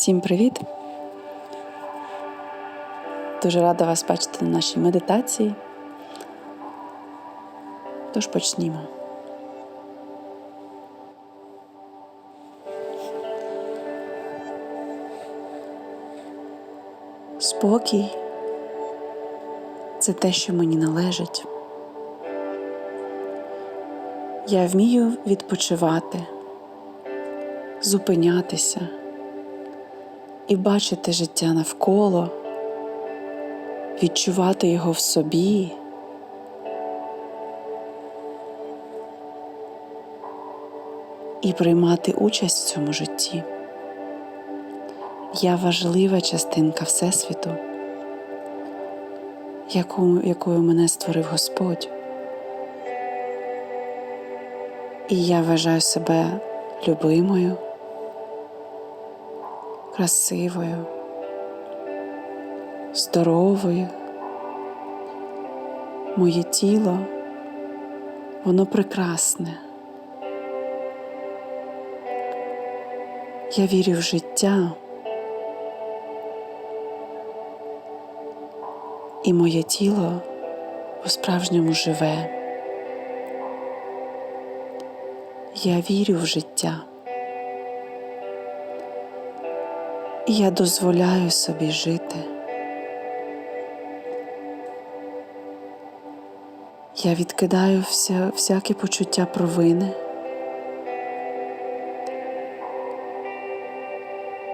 Всім привіт! Дуже рада вас бачити на нашій медитації. Тож почнімо. Спокій це те, що мені належить. Я вмію відпочивати, зупинятися і бачити життя навколо, відчувати його в собі. І приймати участь в цьому житті. Я важлива частинка Всесвіту, яку, якою мене створив Господь. І я вважаю себе любимою, красивою, здоровою. Моє тіло, воно прекрасне. Я вірю в життя. І моє тіло по-справжньому живе. Я вірю в життя. Я дозволяю собі жити. Я відкидаю вся, всякі почуття провини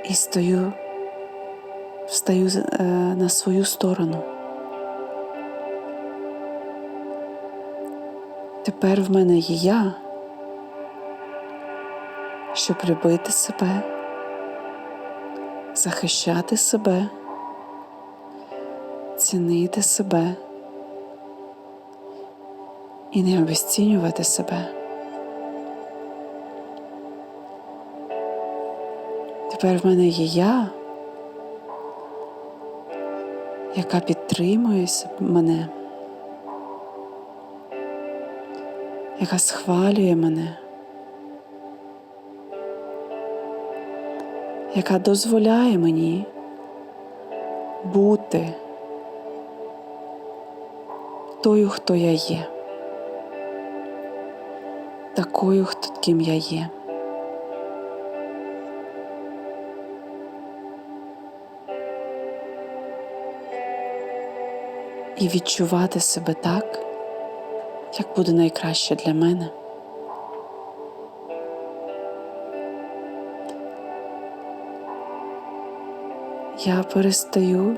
і стою, встаю е, на свою сторону. Тепер в мене є я, щоб любити себе, захищати себе, цінити себе і не обесцінювати себе. Тепер в мене є я, яка підтримує мене. яка схвалює мене, яка дозволяє мені бути тою, хто я є, такою, хто ким я є. І відчувати себе так як буде найкраще для мене. Я перестаю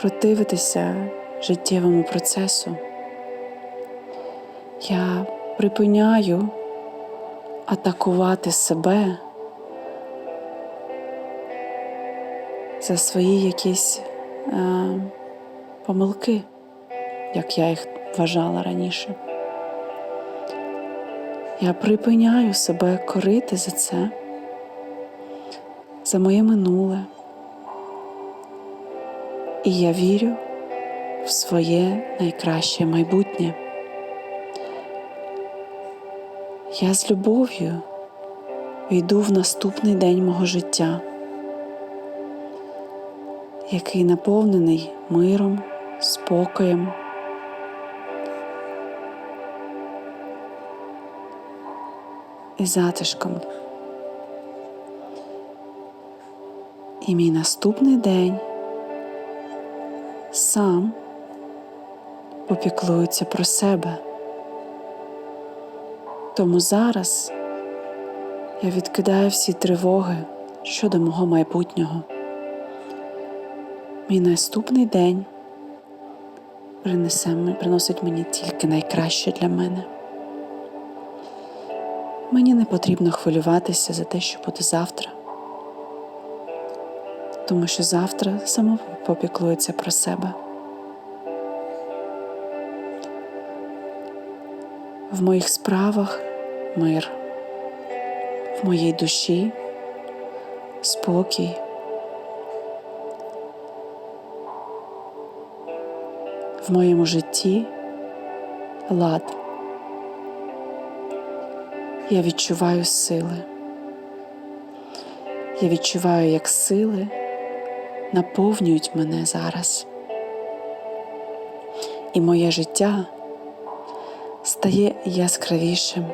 противитися життєвому процесу. Я припиняю атакувати себе за свої якісь е, помилки як я їх вважала раніше. Я припиняю себе корити за це, за моє минуле. І я вірю в своє найкраще майбутнє. Я з любов'ю йду в наступний день мого життя, який наповнений миром, спокоєм. і затишком. І мій наступний день сам попіклується про себе. Тому зараз я відкидаю всі тривоги щодо мого майбутнього. Мій наступний день принесе, приносить мені тільки найкраще для мене. Мені не потрібно хвилюватися за те, що буде завтра, тому що завтра само попіклується про себе. В моїх справах мир, в моїй душі спокій. В моєму житті лад я відчуваю сили. Я відчуваю, як сили наповнюють мене зараз. І моє життя стає яскравішим,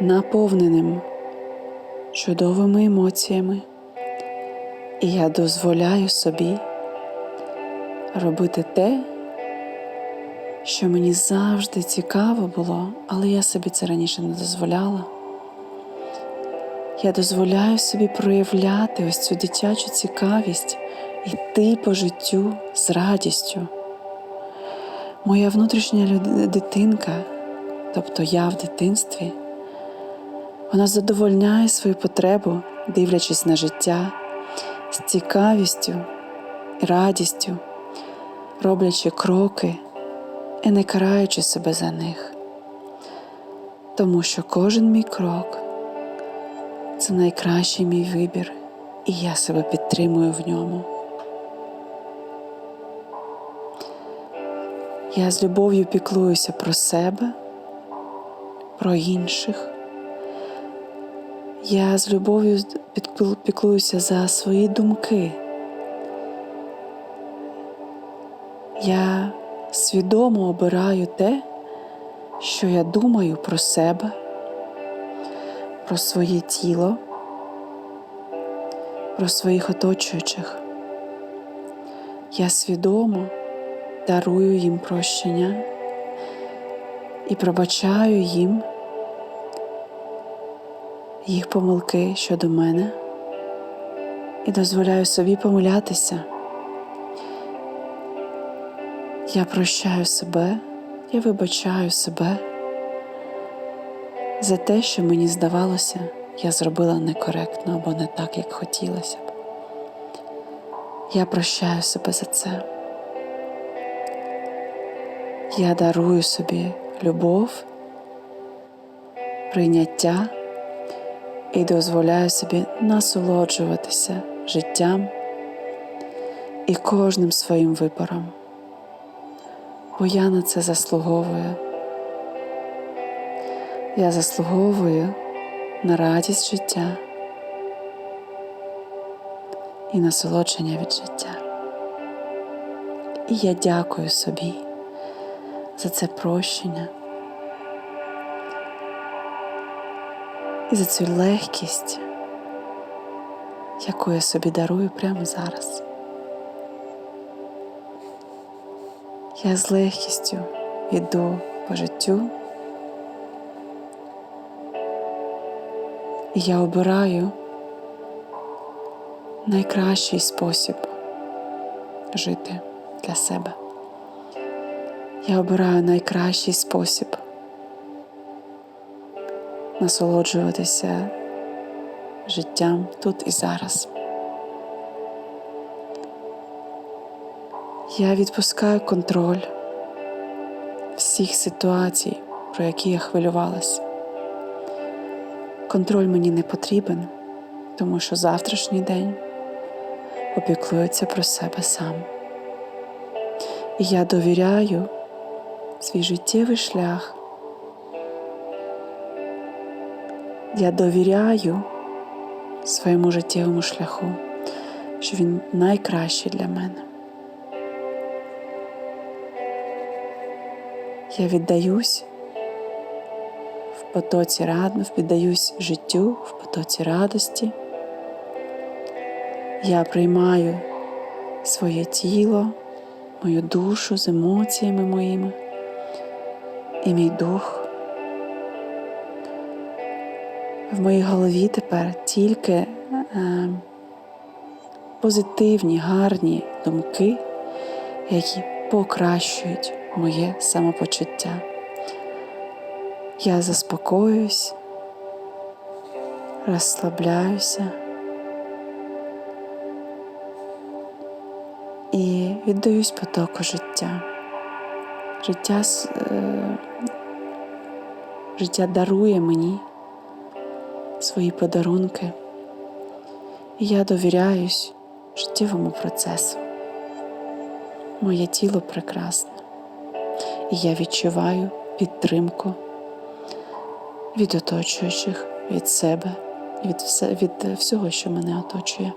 наповненим чудовими емоціями, і я дозволяю собі робити те, що мені завжди цікаво було, але я собі це раніше не дозволяла. Я дозволяю собі проявляти ось цю дитячу цікавість, йти по життю з радістю. Моя внутрішня дитинка, тобто я в дитинстві, вона задовольняє свою потребу, дивлячись на життя з цікавістю і радістю, роблячи кроки і не караючи себе за них. Тому що кожен мій крок це найкращий мій вибір, і я себе підтримую в ньому. Я з любов'ю піклуюся про себе, про інших. Я з любов'ю піклуюся за свої думки. Я свідомо обираю те, що я думаю про себе, про своє тіло, про своїх оточуючих. Я свідомо дарую їм прощення і пробачаю їм їх помилки щодо мене і дозволяю собі помилятися. Я прощаю себе, я вибачаю себе за те, що мені здавалося, я зробила некоректно або не так, як хотілося б. Я прощаю себе за це. Я дарую собі любов, прийняття і дозволяю собі насолоджуватися життям і кожним своїм вибором, бо я на це заслуговую. Я заслуговую на радість життя і насолодження від життя. І я дякую собі за це прощення і за цю легкість, яку я собі дарую прямо зараз. Я з легкістю йду по життю, я обираю найкращий спосіб жити для себе. Я обираю найкращий спосіб насолоджуватися життям тут і зараз. Я відпускаю контроль всіх ситуацій, про які я хвилювалась. Контроль мені не потрібен, тому що завтрашній день опіклується про себе сам. І я довіряю свій життєвий шлях. Я довіряю своєму життєвому шляху, що він найкращий для мене. Я віддаюсь потоці рад... віддаюсь життю в потоці радості. Я приймаю своє тіло, мою душу з емоціями моїми і мій дух. В моїй голові тепер тільки е, позитивні, гарні думки, які покращують моє самопочуття. Я заспокоююсь, розслабляюся і віддаюсь потоку життя. Життя, е, життя дарує мені свої подарунки, і я довіряюсь життєвому процесу. Моє тіло прекрасне, і я відчуваю підтримку від оточуючих, від себе від, все, від всього, що мене оточує.